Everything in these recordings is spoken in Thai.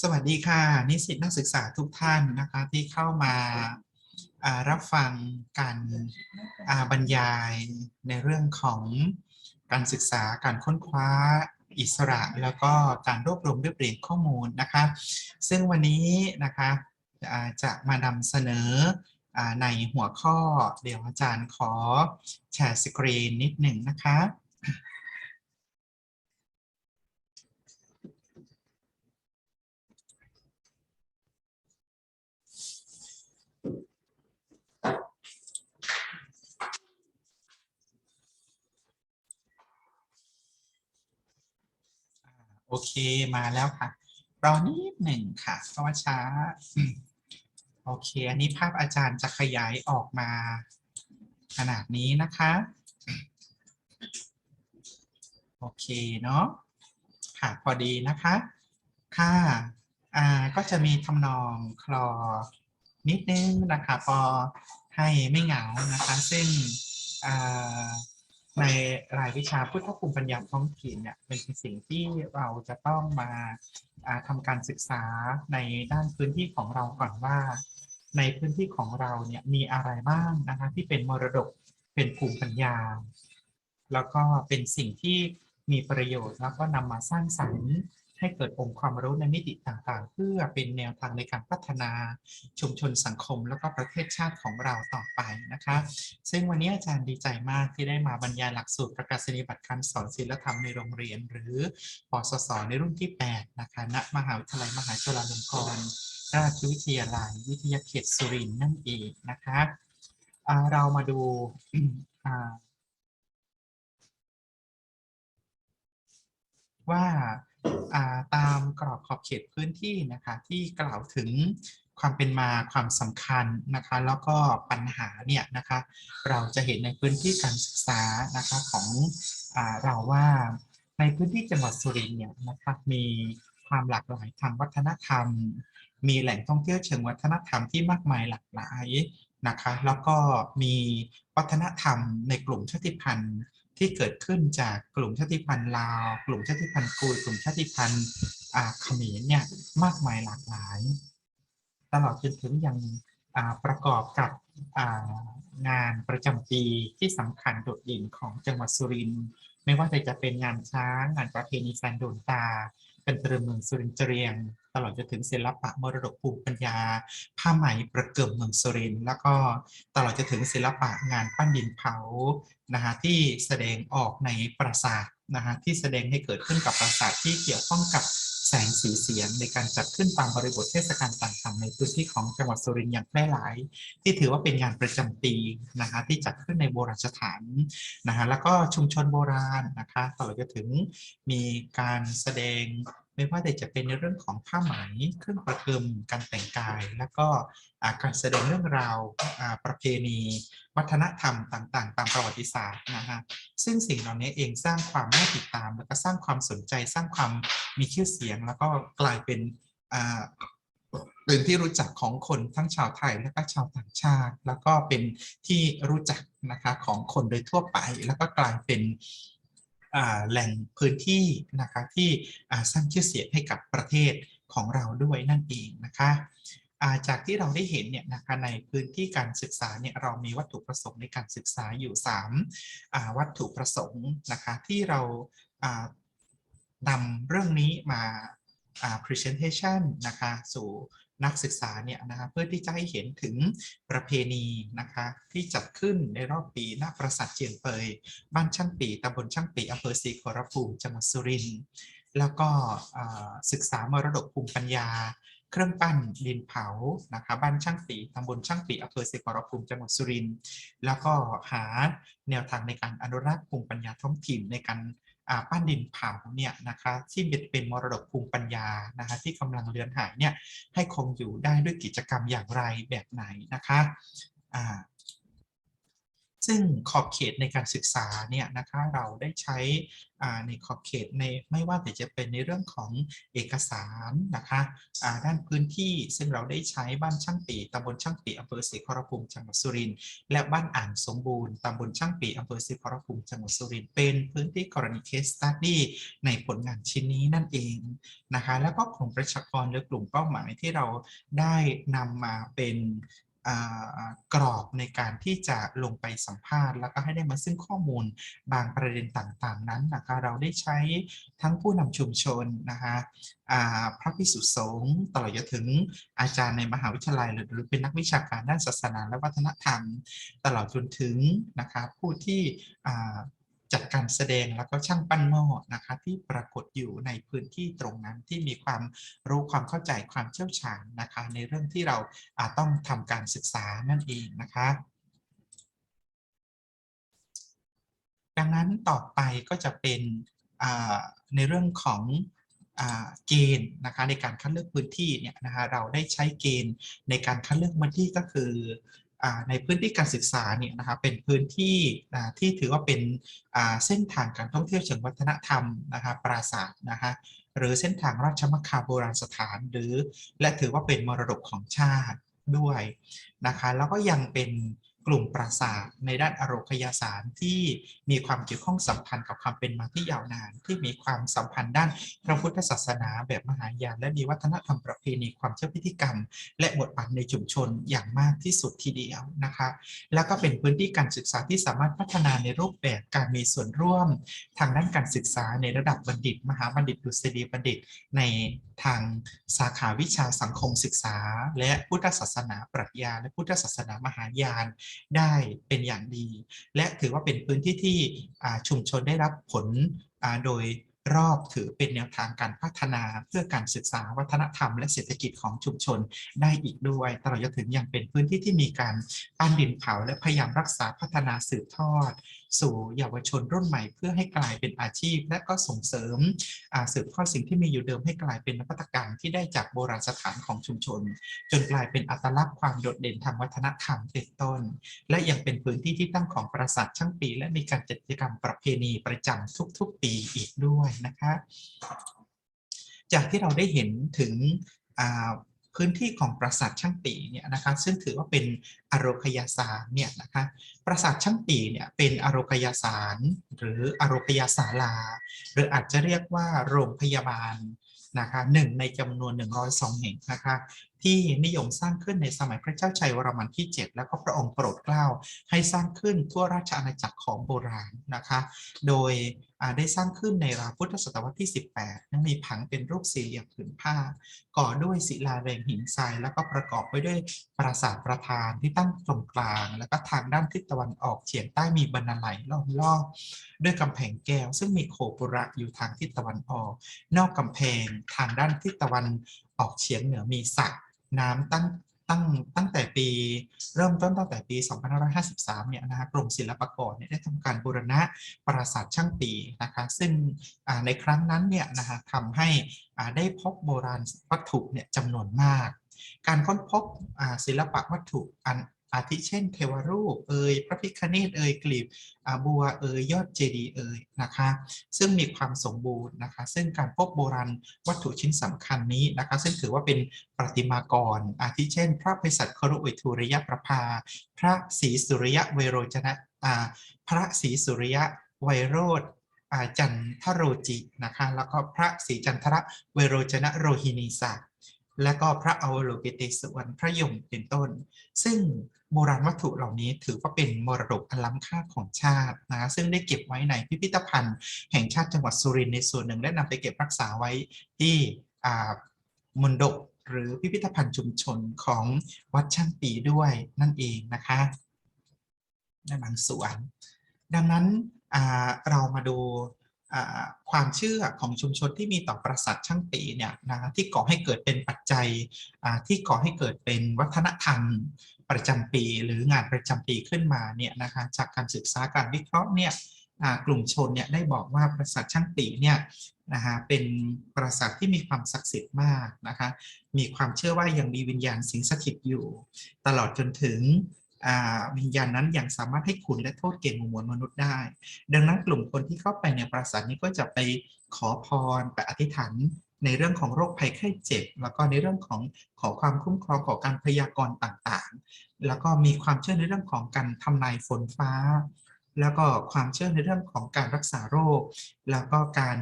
สวัสดีค่ะ นิสิตนักศึกษาทุกท่านนะคะที่เข้ามารับฟังการบรรยายในเรื่องของการศึกษาการค้นคว้าอิสระ แล้วก็การรวบรวมเรียบเรียงข้อมูลนะคะ ซึ่งวันนี้นะคะจะมานำเสนอในหัวข้อเดี๋ยวอาจารย์ขอแชร์สกรีนนิดหนึ่งนะคะ โอเคมาแล้วค่ะ รอนิดหนึ่งค่ะเพราะว่าช้า โอเค อันนี้ภาพอาจารย์จะขยายออกมาขนาดนี้นะคะ โอเคเนาะค่ะพอดีนะคะ ค่ะอ่าก็จะมีทำนองคลอนิดนึงนะคะ พอให้ไม่เหงานะคะ ซึ่งอ่า ในรายวิชาพุทธภูมิปัญญาท้องถิ่นเนี่ยเป็นสิ่งที่เราจะต้องมาทำทำการศึกษาในด้านพื้นที่ของเราก่อนว่า ในพื้นที่ของเราเนี่ยมีอะไรบ้างนะคะที่เป็นมรดกเป็นภูมิปัญญา แล้วก็เป็นสิ่งที่มีประโยชน์แล้วก็นำมาสร้างสรรค์ ให้เกิดองค์ความรู้ในมิติต่างๆ เพื่อเป็นแนวทางในการพัฒนาชุมชนสังคม แล้วก็ประเทศชาติของเราต่อไปนะคะ ซึ่งวันนี้อาจารย์ดีใจมากที่ได้มาบรรยายหลักสูตรประกาศนียบัตรการสอนศิลธรรมในโรงเรียน หรือปสสในรุ่นที่ 8 นะคะณมหาวิทยาลัยมหาจุฬาลงกรณราชวิทยาลัยวิทยาเขตสุรินทร์นั่นเองนะคะอ่าเรามาดูว่า ตามกรอบขอบเขตพื้นที่นะคะที่กล่าวถึงความเป็นมาความสำคัญนะคะแล้วก็ปัญหาเนี่ยนะคะเราจะเห็นในพื้นที่การศึกษานะคะของอเราว่าในพื้นที่จังหวัดสุรินทร์เนี่ยนะคะมีความหลากหลายทางวัฒนธรรม มีแหล่งท่องเที่ยวเชิงวัฒนธรรมที่มากมายหลากหลายนะคะแล้วก็มีวัฒนธรรมในกลุ่มชาติพันธุ์ ที่เกิดขึ้นจากกลุ่มชาติพันธุ์ลาว กลุ่มชาติพันธุ์กุยกลุ่มชาติพันธุ์อ่าเขมรเนี่ยมากมายหลากหลาย ตลอดจนถึงยังอ่าประกอบกับอ่างานประจำปีที่สำคัญโดดเด่นของจังหวัดสุรินทร์ไม่ว่าจะเป็นงานช้างงานประเพณีแซนโดนตา เป็นตรเมืองสุรินทร์เจรียง ตลอดจนถึงศิลปะมรดกภูมิปัญญา ผ้าไหมประเกิมเมืองสุรินทร์แล้วก็ตลอดจนถึงศิลปะงานปั้นดินเผานะฮะที่แสดงออกในปราสาทนะฮะที่แสดงให้เกิดขึ้นกับปราสาทที่เกี่ยวข้องกับแสงสีเสียงในการจัดขึ้นตามบริบทเทศกาลต่างๆ ในพื้นที่ของจังหวัดสุรินทร์อย่างแพร่หลาย ที่ถือว่าเป็นงานประจำปีนะฮะที่จัดขึ้นในโบราณสถานนะฮะแล้วก็ชุมชนโบราณนะคะตลอดจนถึงมีการแสดง ไม่ว่าแต่จะเป็นในเรื่องของผ้าไหมเครื่องประทิมการแต่งกาย แล้วก็การแสดงเรื่องราวประเพณี วัฒนธรรมต่างๆ ตามประวัติศาสตร์นะฮะซึ่งสิ่งเหล่านี้เองสร้างความน่าติดตาม แล้วก็สร้างความสนใจสร้างความมีชื่อเสียง แล้วก็กลายเป็นเป็นที่รู้จักของคนทั้งชาวไทยและก็ชาวต่างชาติ แล้วก็เป็นที่รู้จักนะคะของคนโดยทั่วไป แล้วก็กลายเป็น แหล่งพื้นที่นะคะที่สร้างชื่อเสียงให้กับประเทศของเราด้วยนั่นเองนะคะาจากที่เราได้เห็นเนี่ยนะคะในพื้นที่การศึกษาเนี่ยเรามีวัตถุประสงค์ในการศึกษาอยู่3าวัตถุประสงค์นะคะที่เราานำเรื่องนี้มาา presentation นะคะสู่ นักศึกษาเนี่ยนะคะเพื่อที่จะให้เห็นถึงประเพณีนะคะที่จัดขึ้นในรอบปีหน้าปราสาทเจียงเปย บ้านช่างปีตำบลช่างปีอำเภอศรีขอรภูมิจังหวัดสุรินทร์แล้วก็ศึกษามรดกภูมิปัญญา เครื่องปั้นดินเผานะคะบ้านช่างปีตำบลช่างปีอำเภอเสกรภูมิจังหวัดสุรินทร์แล้วก็หาแนวทางในการอนุรักษ์ภูมิปัญญาท้องถิ่นในการ ปั้นดินเผาเนี่ยนะคะที่เป็นมรดกภูมิปัญญานะคะที่กำลังเลือนหายเนี่ยให้คงอยู่ได้ด้วยกิจกรรมอย่างไรแบบไหนนะคะ ซึ่งขอบเขตในการศึกษาเนี่ยนะคะเราได้ใช้ในขอบเขตในไม่ว่าแต่จะเป็นในเรื่องของเอกสารนะคะด้านพื้นที่ซึ่งเราได้ใช้บ้านช่างปีตำบลช่างปีอำเภอศรีขอรภูมิจังหวัดสุรินทร์และบ้านอ่างสมบูรณ์ตำบลช่างปีอำเภอศรีขอรภูมิจังหวัดสุรินทร์เป็นพื้นที่กรณี case study ในผลงานชิ้นนี้นั่นเองนะคะแล้วก็กลุ่มประชากรหรือกลุ่มเป้าหมายที่เราได้นำมาเป็น กรอบในการที่จะลงไปสัมภาษณ์ แล้วก็ให้ได้มาซึ่งข้อมูลบางประเด็นต่างๆ นั้นนะคะเราได้ใช้ทั้งผู้นำชุมชนนะคะพระภิกษุสงฆ์ตลอดจนถึงอาจารย์ในมหาวิทยาลัย หรือเป็นนักวิชาการด้านศาสนาและวัฒนธรรม ตลอดจนถึงนะคะผู้ที่ จัดการแสดงแล้วก็ช่างปั้นหม้อนะคะที่ปรากฏอยู่ในพื้นที่ตรงนั้นที่มีความรู้ความเข้าใจความเชี่ยวชาญนะคะ ในเรื่องที่เราอาต้องทำการศึกษานั่นเองนะคะดังนั้นต่อไปก็จะเป็นในเรื่องของเกณฑ์นะคะในการคัดเลือกพื้นที่เนี่ยนะคะเราได้ใช้เกณฑ์ในการคัดเลือกพื้นที่ก็คือ ในพื้นที่การศึกษาเนี่ยนะครับเป็นพื้นที่ที่ถือว่าเป็นเส้นทางการท่องเที่ยวเชิงวัฒนธรรมนะครับปราสาทนะคะหรือเส้นทางราชมัคคาโบราณสถาน หรือและถือว่าเป็นมรดกของชาติด้วยนะคะแล้วก็ยังเป็น กลุ่มปราสาทในด้านอโรคยาสารที่มีความเกี่ยวข้องสัมพันธ์กับความเป็นมาที่ยาวนาน ที่มีความสัมพันธ์ด้านพระพุทธศาสนาแบบมหายานและมีวัฒนธรรมประเพณีความเชื่อพิธีกรรม และบทบาทในชุมชนอย่างมากที่สุดทีเดียวนะคะแล้วก็เป็นพื้นที่การศึกษาที่สามารถพัฒนาในรูปแบบการมีส่วนร่วม ทางด้านการศึกษาในระดับบัณฑิต มหาบัณฑิตดุษฎีบัณฑิต ในทางสาขาวิชาสังคมศึกษา และพุทธศาสนาปรัชญาและพุทธศาสนามหายานได้เป็นอย่างดี และถือว่าเป็นพื้นที่ที่ชุมชนได้รับผลโดยรอบถือเป็นแนวทางการพัฒนาเพื่อการศึกษาวัฒนธรรมและเศรษฐกิจของชุมชนได้อีกด้วย ตลอดจนถึงยังเป็นพื้นที่ที่มีการปั้นดินเผาและพยายามรักษาพัฒนาสืบทอด สู่เยาวชนรุ่นใหม่ เพื่อให้กลายเป็นอาชีพ และก็ส่งเสริมสืบทอดสิ่งที่มีอยู่เดิมให้กลายเป็นนวัตกรรมที่ได้จากโบราณสถานของชุมชน จนกลายเป็นอัตลักษณ์ความโดดเด่นทางวัฒนธรรมเป็นต้น และยังเป็นพื้นที่ที่ตั้งของปราสาทช่างปี และมีการจัดกิจกรรมประเพณีประจำทุกๆ ปีอีกด้วยนะคะ จากที่เราได้เห็นถึง พื้นที่ของปราสาทช่างปีเนี่ยนะคะซึ่งถือว่าเป็นอโรคยาสารเนี่ยนะคะปราสาทช่างปีเนี่ยเป็นอโรคยาสารหรืออโรคยาศาลา หรืออาจจะเรียกว่าโรงพยาบาลนะคะหนึ่งในจำนวน 102 แห่งนะคะ ที่นิยมสร้างขึ้นในสมัยพระเจ้าชัยวรมันที่ 7 แล้วก็พระองค์โปรดเกล้าให้สร้างขึ้นทั่วราชอาณาจักรของโบราณนะคะ โดยได้สร้างขึ้นในราวพุทธศตวรรษที่ 18นั้นมีผังเป็นรูปสี่เหลี่ยมผืนผ้า ก่อด้วยศิลาแรงหินทราย แล้วก็ประกอบไปด้วยปราสาทประธานที่ตั้งตรงกลาง แล้วก็ทางด้านทิศตะวันออกเฉียงใต้มีบรรณาไลล้อมรอบด้วยกำแพงแก้ว ซึ่งมีโคปุระอยู่ทางทิศตะวันออก นอกกำแพงทางด้านทิศตะวันออกเฉียงเหนือมีสระ น้ำตั้งตั้งตั้งแต่ปีเริ่มต้นตั้งแต่ปี 2553 เนี่ยนะฮะกรมศิลปากรเนี่ยได้ทำการบูรณะปราสาทช่างปีนะคะซึ่งในครั้งนั้นเนี่ยนะฮะทำให้ได้พบโบราณวัตถุเนี่ยจำนวนมาก การค้นพบศิลปะวัตถุอัน อาทิเช่น เทวรูปเอ่ยพระพิคเนตเอ่ยกลีบอาบัวเอ่ยยอดเจดีย์เอ่ยนะคะซึ่งมีความสมบูรณ์นะคะ ซึ่งการพบโบราณวัตถุชิ้นสำคัญนี้นะคะ ซึ่งถือว่าเป็นประติมากร อาทิเช่น พระภิสัตครุวิทูรยประภา พระศรีสุริยะเวโรจนะอ่าพระศรีสุริยะไวโรธอ่าจันทโรจินะคะแล้วก็พระศรีจันทระเวโรจนะโรหินีศักและก็พระอวโลกิเตศวรพระยมเป็นต้น ซึ่ง โบราณวัตถุเหล่านี้ถือว่าเป็นมรดกอันล้ำค่าของชาตินะซึ่งได้เก็บไว้ในพิพิธภัณฑ์แห่งชาติจังหวัดสุรินทร์ในส่วนหนึ่งและนำไปเก็บรักษาไว้ที่มณฑปหรือพิพิธภัณฑ์ชุมชนของวัดช่างปีด้วยนั่นเองนะคะในบางส่วน ดังนั้นเรามาดูความเชื่อของชุมชนที่มีต่อปราสาทช่างปีเนี่ยนะที่ก่อให้เกิดเป็นปัจจัยที่ก่อให้เกิดเป็นวัฒนธรรม ประจำปีหรืองานประจำปีขึ้นมาเนี่ยนะคะจากการศึกษาการวิเคราะห์เนี่ยกลุ่มชนเนี่ยได้บอกว่าปราสาทช่างปีเนี่ยนะคะเป็นปราสาทที่มีความศักดิ์สิทธิ์มากนะคะมีความเชื่อว่ายังมีวิญญาณสิงสถิตอยู่ ตลอดจนถึงวิญญาณนั้นยังสามารถให้คุณและโทษเก่งมวลมนุษย์ได้ ดังนั้นกลุ่มคนที่เข้าไปในปราสาทนี้ก็จะไปขอพรไปอธิษฐาน ในเรื่องของโรคภัยไข้เจ็บ แล้วก็ในเรื่องของขอความคุ้มครองขอการพยากรณ์ต่างๆ แล้วก็มีความเชื่อในเรื่องของการทำนายฝนฟ้า แล้วก็ความเชื่อในเรื่องของการรักษาโรค แล้วก็การ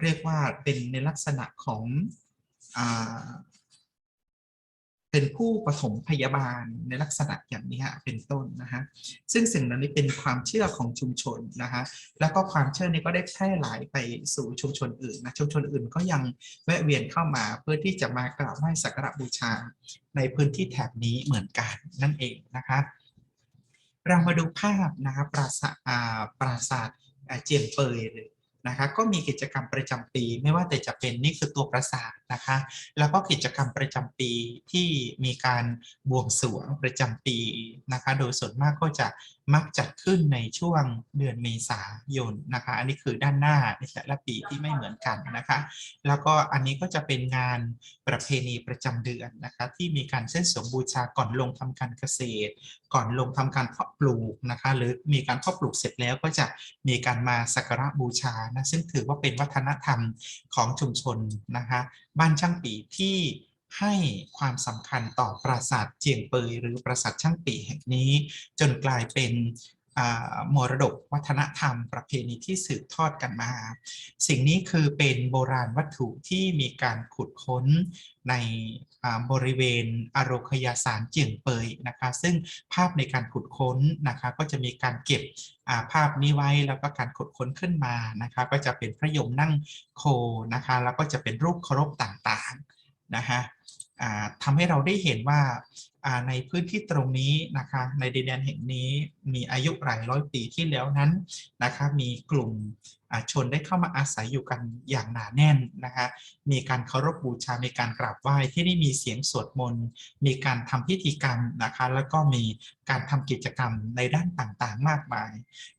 เรียกว่าเป็นในลักษณะของ เป็นผู้ปฐมพยาบาลในลักษณะอย่างนี้ฮะเป็นต้นนะฮะซึ่งสิ่งเหล่านี้เป็นความเชื่อของชุมชนนะฮะแล้วก็ความเชื่อนี้ก็ได้แพร่หลายไปสู่ชุมชนอื่นนะชุมชนอื่นก็ยังแวะเวียนเข้ามาเพื่อที่จะมากราบไหว้สักการะบูชา ในพื้นที่แถบนี้เหมือนกันนั่นเองนะคะเรามาดูภาพนะครับปราสาทปราสาทเจียงเปยเลย นะคะก็มีกิจกรรมประจำปี ไม่ว่าแต่จะเป็นนี่คือตัวประสาทนะคะแล้วก็กิจกรรมประจำปีที่มีการบวงสรวงประจำปีนะคะโดยส่วนมากก็จะ มักจัดขึ้นในช่วงเดือนเมษายนนะคะ อันนี้คือด้านหน้าในแต่ละปีที่ไม่เหมือนกันนะคะ แล้วก็อันนี้ก็จะเป็นงานประเพณีประจำเดือนนะคะที่มีการเส้นสวงบูชาก่อนลงทำการเกษตร ก่อนลงทำการเพาะปลูกนะคะ หรือมีการเพาะปลูกเสร็จแล้วก็จะมีการมาสักการะบูชานะซึ่งถือว่าเป็นวัฒนธรรมของชุมชนนะคะ บ้านช่างปีที่ ให้ความสำคัญต่อปราสาทเจียงเปยหรือปราสาทช่างปีแห่งนี้ จนกลายเป็นมรดกวัฒนธรรมประเพณีที่สืบทอดกันมา สิ่งนี้คือเป็นโบราณวัตถุที่มีการขุดค้นในบริเวณอโรคยาสารเจียงเปยนะคะ ซึ่งภาพในการขุดค้นนะคะก็จะมีการเก็บาภาพนี้ไว้แล้วก็การขุดค้นขึ้นมานะคะ ก็จะเป็นพระยมนั่งโคนะคะ แล้วก็จะเป็นรูปเคารพต่างๆ นะฮะทำให้เราได้เห็นว่า ในพื้นที่ตรงนี้นะคะในดินแดนแห่งนี้มีอายุหลายร้อยปีที่แล้วนั้นนะคะมีกลุ่มชนได้เข้ามาอาศัยอยู่กันอย่างหนาแน่นนะคะมีการเคารพบูชา มีการกราบไหว้ที่นี่มีเสียงสวดมนต์ มีการทำพิธีกรรมนะคะแล้วก็มีการทำกิจกรรมในด้านต่างๆ มากมาย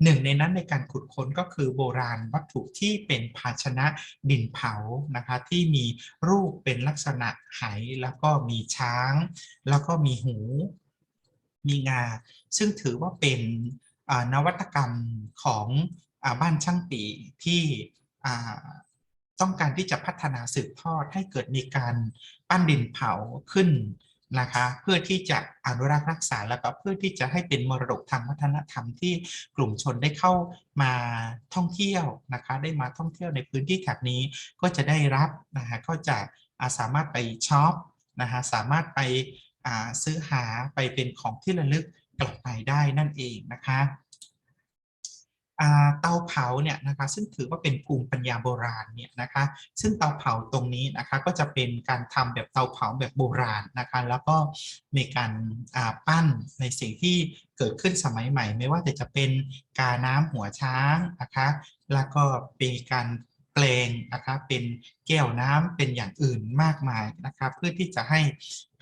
หนึ่งในนั้นในการขุดค้นก็คือโบราณวัตถุที่เป็นภาชนะดินเผานะคะที่มีรูปเป็นลักษณะไหแล้วก็มีช้าง แล้วก็มีีหู มีงา ซึ่งถือว่าเป็นนวัตกรรมของอบ้านช่างปีที่ต้องการที่จะพัฒนาสืบทอดให้เกิดมีการปั้นดินเผาขึ้นนะคะเพื่อที่จะอนุรักษ์รักษาแล้วก็เพื่อที่จะให้เป็นมรดกทางวัฒนธรรมที่กลุ่มชนได้เข้ามาท่องเที่ยวนะคะได้มาท่องเที่ยวในพื้นที่แถบนี้ก็จะได้รับนะคะก็จะาสามารถไปช็อปนะคะสามารถไป ซื้อหาไปเป็นของที่ระลึกกลับไปได้นั่นเองนะคะเตาเผาเนี่ยนะคะซึ่งถือว่าเป็นภูมิปัญญาโบราณเนี่ยนะคะซึ่งเตาเผาตรงนี้นะคะก็จะเป็นการทำแบบเตาเผาแบบโบราณนะคะแล้วก็มีการปั้นในสิ่งที่เกิดขึ้นสมัยใหม่ ไม่ว่าแต่จะเป็นกาน้ำหัวช้างนะคะแล้วก็เป็นการ แปลงนะคะเป็นแก้วน้ำเป็นอย่างอื่นมากมายนะคะเพื่อที่จะให้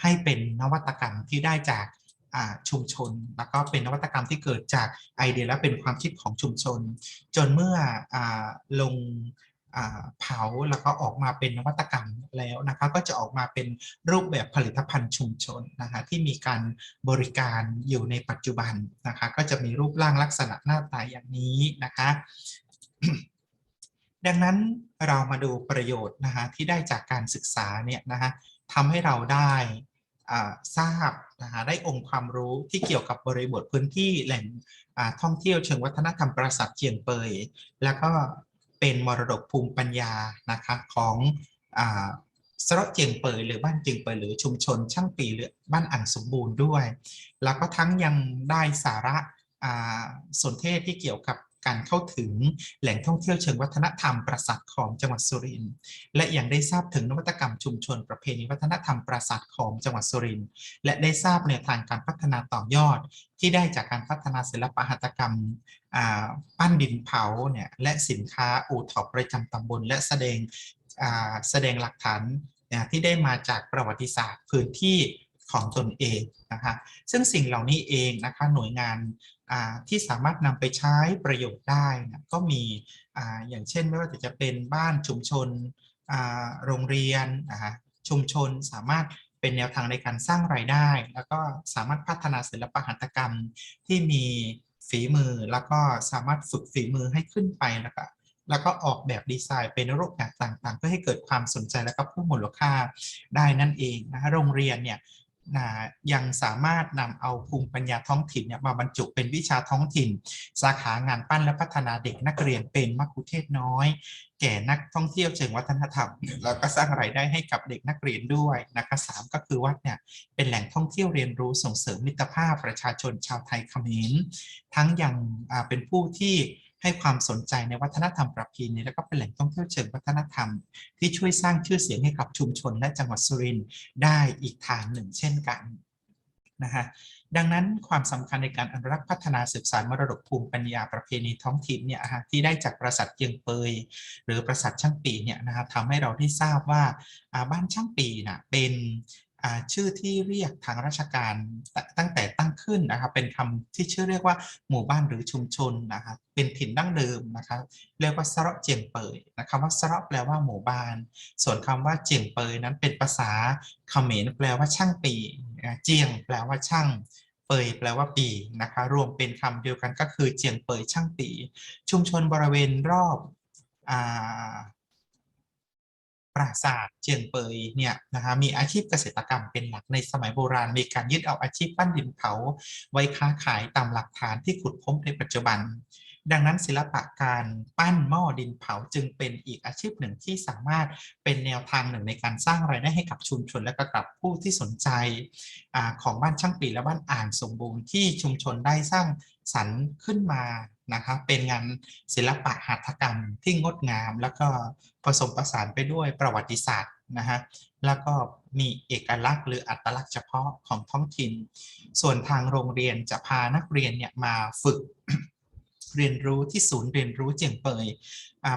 ให้เป็นนวัตกรรมที่ได้จากชุมชน แล้วก็เป็นนวัตกรรมที่เกิดจากไอเดียและเป็นความคิดของชุมชน จนเมื่ออลงเผาแล้วก็ออกมาเป็นนวัตกรรมแล้วนะคะก็จะออกมาเป็นรูปแบบผลิตภัณฑ์ชุมชนนะคะที่มีการบริการอยู่ในปัจจุบันนะคะก็จะมีรูปร่างลักษณะหน้าตาอย่างนี้นะคะ ดังนั้นเรามาดูประโยชน์นะคะที่ได้จากการศึกษาเนี่ยนะคะทำให้เราได้ทราบนะคะได้องค์ความรู้ที่เกี่ยวกับบริบทพื้นที่แหล่งท่องเที่ยวเชิงวัฒนธรรมปราสาทเจียงเปย แล้วก็เป็นมรดกภูมิปัญญานะคะของอสระเจียงเปยหรือบ้านเจียงเปยหรือชุมชน ช่างปีหรือบ้านอันสมบูรณ์ด้วย แล้วก็ทั้งยังได้สาระอ่าสนเทศที่เกี่ยวกับ การเข้าถึงแหล่งท่องเที่ยวเชิงวัฒนธรรมปราสาทของจังหวัดสุรินทร์และยังได้ทราบถึงนวัตกรรมชุมชนประเพณีวัฒนธรรมปราสาทของจังหวัดสุรินทร์และได้ทราบแนวทางการพัฒนาต่อยอด ที่ได้จากการพัฒนาศิลปหัตถกรรมปั้นดินเผาเนี่ยและสินค้าโอท็อประจำตำบลและแสดงแสดงหลักฐานนะที่ได้มาจากประวัติศาสตร์พื้นที่ ของตนเองนะคะซึ่งสิ่งเหล่านี้เองนะคะหน่วยงานที่สามารถนำไปใช้ประโยชน์ได้นะก็มีออย่างเช่นไม่ว่าจะเป็นบ้านชุมชนโรงเรียนอ่าชุมชนสามารถเป็นแนวทางในการสร้างรายได้ แล้วก็สามารถพัฒนาศิลปหัตถกรรมที่มีฝีมือแล้วก็สามารถฝึกฝีมือให้ขึ้นไปแล้วก็แล้วก็ออกแบบดีไซน์เป็นรูปแบบต่างๆ เพื่อให้เกิดความสนใจและก็เพิ่มมูลค่าได้นั่นเองนะโรงเรียนเนี่ย นะยังสามารถนำเอาภูมิปัญญาท้องถิ่นเนี่ยมาบรรจุเป็นวิชาท้องถิ่น สาขางานปั้นและพัฒนาเด็กนักเรียนเป็นมัคคุเทศน้อย แก่นักท่องเที่ยวเชิงวัฒนธรรม แล้วก็สร้างรายได้ให้กับเด็กนักเรียนด้วยนะคะสามก็คือวัดเนี่ยเป็นแหล่งท่องเที่ยวเรียนรู้ส่งเสริมมิตรภาพประชาชนชาวไทยเขมรทั้งยังอ่าเป็นผู้ที่ ให้ความสนใจในวัฒนธรรมประเพณีและก็เป็นแหล่งท่องเที่ยวเชิงวัฒนธรรม ที่ช่วยสร้างชื่อเสียงให้กับชุมชนและจังหวัดสุรินทร์ได้อีกทางหนึ่งเช่นกันนะฮะดังนั้นความสำคัญในการอนุรักษ์พัฒนาสืบสานมรดกภูมิปัญญาประเพณีท้องถิ่นเนี่ยอะที่ได้จากปราสาทเกียงเปย หรือปราสาทช่างปีเนี่ยนะครับทำให้เราได้ทราบว่าอาบ้านช่างปีน่ะเป็น ชื่อที่เรียกทางราชการตตั้งแต่ตั้งขึ้นนะครับเป็นคำที่ชื่อเรียกว่าหมู่บ้านหรือชุมชนนะครับเป็นถิ่นดั้งเดิมนะครับเรียกว่าสระเจียงเปยนะครับว่าสระแปลว่าหมู่บ้าน ส่วนคำว่าเจียงเปยนั้นเป็นภาษาเขมรแปลว่าช่างปีเจียง แปลว่าช่างเปยแปลว่าปีนะคะรวมเป็นคำเดียวกันก็คือเจียงเปยช่างปี ชุมชนบริเวณรอบอา ปราสาทเจียงเปยเนี่ยนะคะมีอาชีพเกษตรกรรมเป็นหลักในสมัยโบราณ มีการยึดเอาอาชีพปั้นดินเผาไว้ค้าขายตามหลักฐานที่ขุดพบในปัจจุบัน ดังนั้นศิลปะการปั้นหม้อดินเผาจึงเป็นอีกอาชีพหนึ่งที่สามารถเป็นแนวทางหนึ่งในการสร้างรายได้ให้กับชุมชนและก,กับผู้ที่สนใจอของบ้านช่างปีและบ้านอ่างสมบูรณ์ที่ชุมชนได้สร้างสรรค์ขึ้นมา นะครับเป็นงานศิลปะหัตถกรรมที่งดงาม แล้วก็ผสมผสานไปด้วยประวัติศาสตร์นะฮะแล้วก็มีเอกลักษณ์หรืออัตลักษณ์เฉพาะของท้องถิ่น ส่วนทางโรงเรียนจะพานักเรียนเนี่ยมาฝึก เรียนรู้ที่ศูนย์เรียนรู้เจียงเปย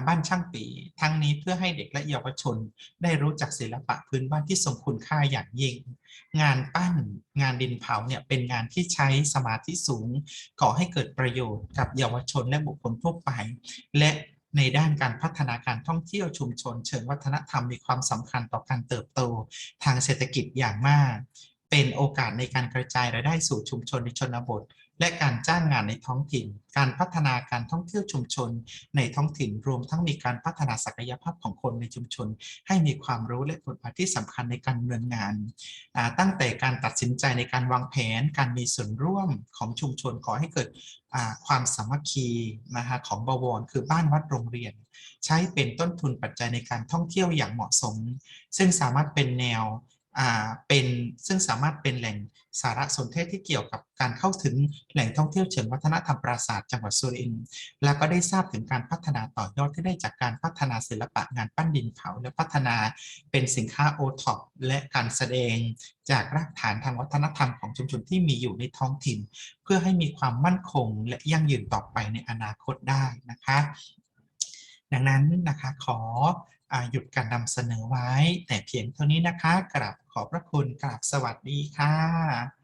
บ้านช่างปีทั้งนี้เพื่อให้เด็กและเยาวชน ได้รู้จักศิลปะพื้นบ้านที่ทรงคุณค่าอย่างยิ่ง งานปั้นงานดินเผาเนี่ยเป็นงานที่ใช้สมาธิสูงก่อให้เกิดประโยชน์กับเยาวชนและบุคคลทั่วไป และในด้านการพัฒนาการท่องเที่ยวชุมชน เชิงวัฒนธรรมมีความสำคัญต่อการเติบโต ทางเศรษฐกิจอย่างมาก เป็นโอกาสในการกระจายรายได้สู่ชุมชนในชนบท และการจ้างงานในท้องถิ่น การพัฒนาการท่องเที่ยวชุมชน ในท้องถิ่นรวมทั้งมีการพัฒนาศักยภาพของคนในชุมชน ให้มีความรู้และบทบาทที่สำคัญในการดำเนินงาน ตั้งแต่การตัดสินใจในการวางแผน การมีส่วนร่วมของชุมชนขอให้เกิดความสามัคคีนะฮะของบวรคือบ้านวัดโรงเรียน ใช้เป็นต้นทุนปัจจัยในการท่องเที่ยวอย่างเหมาะสม ซึ่งสามารถเป็นแนว เป็นซึ่งสามารถเป็นแหล่งสารสนเทศที่เกี่ยวกับการเข้าถึงแหล่งท่องเที่ยวเชิงวัฒนธรรมปราสาทจังหวัดสุรินทร์แล้วก็ได้ทราบถึงการพัฒนาต่อยอดที่ได้จากการพัฒนาศิลปะงานปั้นดินเผา และพัฒนาเป็นสินค้าโอท็อปและการแสดงจากรากฐานทางวัฒนธรรมของชุมชนที่มีอยู่ในท้องถิ่น เพื่อให้มีความมั่นคงและยั่งยืนต่อไปในอนาคตได้นะคะ ดังนั้นนะคะขอ หยุดการนำเสนอไว้ แต่เพียงเท่านี้นะคะ กราบขอบพระคุณกราบสวัสดีค่ะ